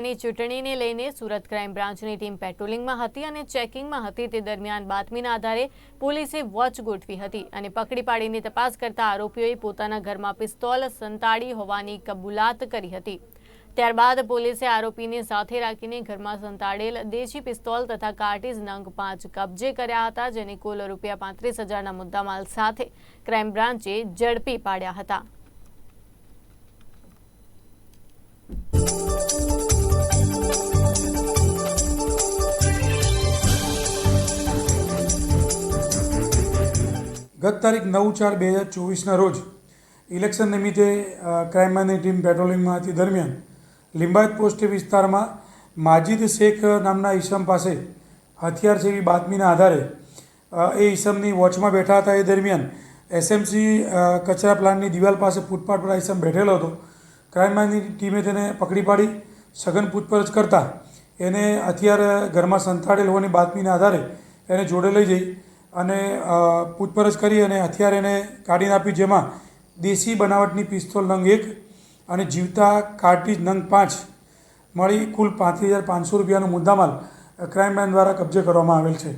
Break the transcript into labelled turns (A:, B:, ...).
A: ની ચૂંટણીને લઈને સુરત ક્રાઇમ બ્રાન્ચની ટીમ પેટ્રોલિંગમાં હતી અને ચેકિંગમાં હતી. તે દરમિયાન બાતમીના આધારે પોલીસે વોચ ગોઠવી હતી અને પકડી પાડીને તપાસ કરતા આરોપીઓએ પોતાના ઘરમાં પિસ્તોલ સંતાડી હોવાની કબૂલાત કરી હતી. ત્યારબાદ પોલીસે આરોપીને સાથે રાખીને ઘરમાં સંતાડેલ દેશી પિસ્તોલ તથા કાર્ટીજ નંગ પાંચ કબજે કર્યા હતા, જેની કુલ રૂપિયા પાંત્રીસ હજારના મુદ્દામાલ સાથે ક્રાઇમ બ્રાન્ચે ઝડપી પાડ્યા હતા.
B: ગત તારીખ નવ ચાર બે હજાર ચોવીસના રોજ ઇલેક્શન નિમિત્તે અ, ટીમ પેટ્રોલિંગમાં હતી દરમિયાન લિંબાયત પોસ્ટ વિસ્તારમાં માજીદ શેખ નામના ઈસમ પાસે હથિયાર જેવી બાતમીના આધારે એ ઈસમની વોચમાં બેઠા હતા. એ દરમિયાન એસએમસી કચરા પ્લાન્ટની દિવાલ પાસે ફૂટપાથ પર ઈસમ બેઠેલો હતો. ક્રાઇમ ટીમે તેને પકડી પાડી સઘન પૂછપરછ કરતાં એને હથિયાર ઘરમાં સંતાડેલ હોવાની બાતમીના આધારે એને જોડે લઈ જઈ અને પૂછપરછ કરી અને હથિયાર એને કાઢીને આપી જેમાં દેશી બનાવટની પિસ્તોલ નંગ એક અને જીવતા કાર્ટીજ નંગ પાંચ મળી કુલ પાંત્રીસ હજાર પાંચસો રૂપિયાનો મુદ્દામાલ ક્રાઇમ બ્રાન્ચ દ્વારા કબજે કરવામાં આવેલ છે.